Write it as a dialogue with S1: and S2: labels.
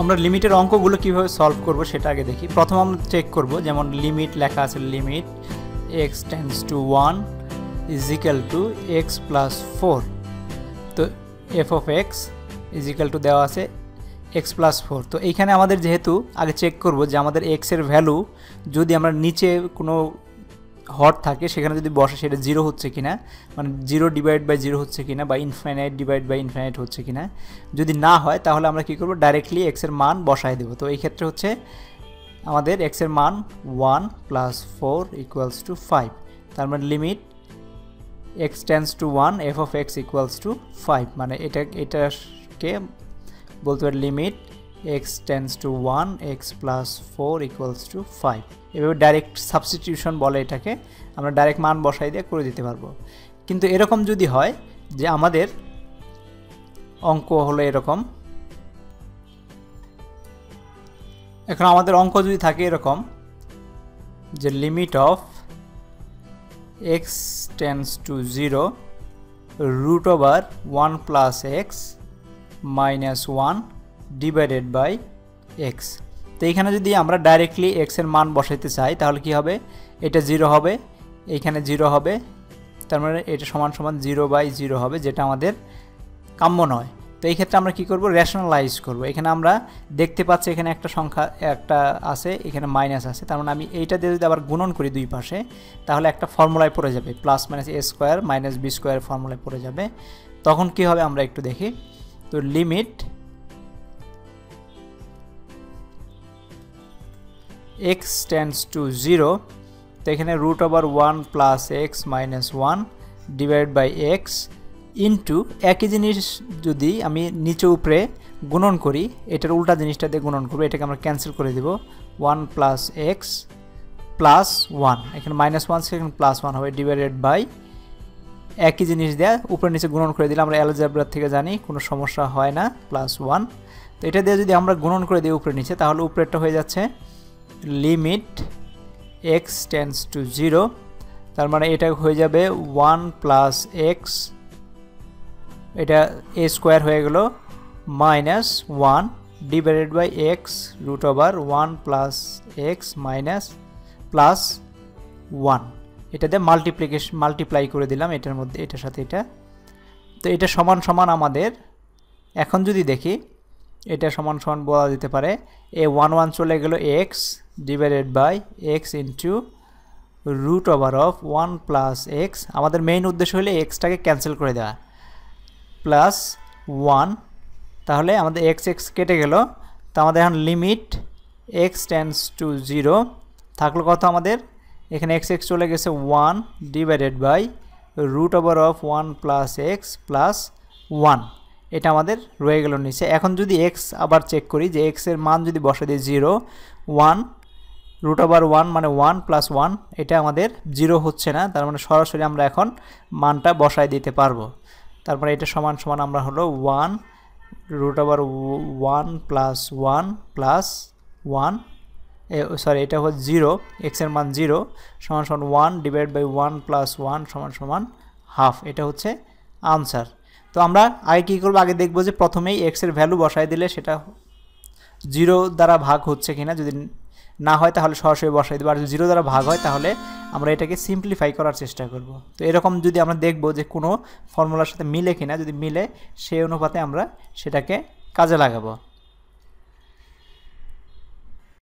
S1: আমরা লিমিটের অঙ্কগুলো কীভাবে সলভ করব সেটা আগে দেখি। প্রথম আমরা চেক করব, যেমন লিমিট লেখা আছে limit x tends to one is equal to x plus four তো f of x is equal to দেওয়া আছে এক্স প্লাস ফোর তো এইখানে আমাদের যেহেতু আগে চেক করব যে আমাদের এক্সের ভ্যালু যদি আমরা নিচে কোনো হট থাকে, সেখানে যদি বসে সেটা জিরো হচ্ছে কিনা মানে জিরো ডিভাইড বাই জিরো হচ্ছে কিনা বা ইনফাইনাইট ডিভাইড বাই ইনফাইনাইট হচ্ছে কিনা, যদি না হয় তাহলে আমরা কী করব? ডাইরেক্টলি এক্সের মান বসায় দেবো। তো এই ক্ষেত্রে হচ্ছে আমাদের এক্সের মান one plus four equals to five তার মানে limit x tends to one f of x equals to five মানে এটা, এটাকে বলতে পারি limit x tends to one x plus four equals to five এভাবে ডাইরেক্ট সাবস্টিটিউশন বলে এটাকে, আমরা ডাইরেক্ট মান বসাই দিয়ে করে দিতে পারব। কিন্তু এরকম যদি হয় যে আমাদের অঙ্ক হলো এরকম, এখন আমাদের অঙ্ক যদি থাকে এরকম, যে limit of x tends to zero root over one plus x minus one divided by x তো এইখানে যদি আমরা ডাইরেক্টলি এক্সের মান বসাইতে চাই, তাহলে কি হবে? এটা জিরো হবে এইখানে জিরো হবে, তার মানে এটা সমান সমান জিরো বাই জিরো হবে, যেটা আমাদের কাম্য নয়। তো এই ক্ষেত্রে আমরা কি করব? রেশনালাইজ করব। এখানে আমরা দেখতে পাচ্ছি এখানে একটা সংখ্যা, একটা আছে, এখানে মাইনাস আছে। তার মানে আমি এইটা দিয়ে যদি আবার গুণন করি দুই পাশে, তাহলে একটা ফর্মুলায় পড়ে যাবে। Plus minus A square minus B square ফর্মুলায় পড়ে যাবে। তখন কি হবে? আমরা একটু দেখি। তো limit x tends to zero তো এখানে root over one plus x minus one divide by x into একই জিনিস যদি আমি নিচে উপরে গুণন করি, এটার উল্টা জিনিসটা দিয়ে গুণন করব, এটাকে আমরা ক্যান্সেল করে দেব। One plus x plus one এখানে মাইনাস ওয়ান সেখানে প্লাস ওয়ান হবে ডিভাইডেড বাই একই জিনিস দেওয়া উপরে নিচে গুণন করে দিলে আমরা অ্যালজাব্রার থেকে জানি, কোনো সমস্যা হয় না প্লাস ওয়ান তো এটা দিয়ে যদি আমরা গুণন করে দিই উপরে নিচে, তাহলে উপরেরটা হয়ে যাচ্ছে limit x tends to zero তার মানে এটা হয়ে যাবে ওয়ান প্লাস এক্স এটা এ স্কোয়ার হয়ে গেল minus one divided by x root over one plus x minus plus one এটা দিয়ে মাল্টিপ্লিকেশন মাল্টিপ্লাই করে দিলাম এটার মধ্যে, এটার সাথে এটা। তো এটা সমান সমান আমাদের, এখন যদি দেখি, এটা সমান সমান বলা যেতে পারে এ ওয়ান ওয়ান চলে গেল x divided by x into root over of one plus x আমাদের মেইন উদ্দেশ্য হলে এক্সটাকে ক্যান্সেল করে দেওয়া। প্লাস ওয়ান তাহলে আমাদের এক্স এক্স কেটে গেল। তো আমাদের এখন limit x tends to zero থাকল কত আমাদের? এখানে এক্স এক্স চলে গেছে one divided by root over of one plus x plus one এটা আমাদের রয়ে গেল নিচে। এখন যদি এক্স আবার চেক করি যে এক্সের মান যদি বসে দিই zero one root over one মানে ওয়ান প্লাস ওয়ান এটা আমাদের জিরো হচ্ছে না, তার মানে সরাসরি আমরা এখন মানটা বসায় দিতে পারব। তারপরে এটা সমান সমান আমরা হলো one root over one plus one plus one sorry এটা হচ্ছে জিরো এক্সের মান জিরো সমান সমান one divide by one plus one সমান সমান হাফ এটা হচ্ছে আনসার তো আমরা আগে কী করব? আগে দেখব যে প্রথমেই এক্সের ভ্যালু বসায় দিলে সেটা জিরো দ্বারা ভাগ হচ্ছে কিনা, যদি না হয় তাহলে সরাসরি বসাই দেবো। আর যদি জিরো দ্বারা ভাগ হয়, তাহলে আমরা এটাকে সিম্পলিফাই করার চেষ্টা করব। তো এরকম যদি আমরা দেখব যে কোনো ফর্মুলার সাথে মিলে কিনা, যদি মিলে, সেই অনুপাতে আমরা সেটাকে কাজে লাগাবো।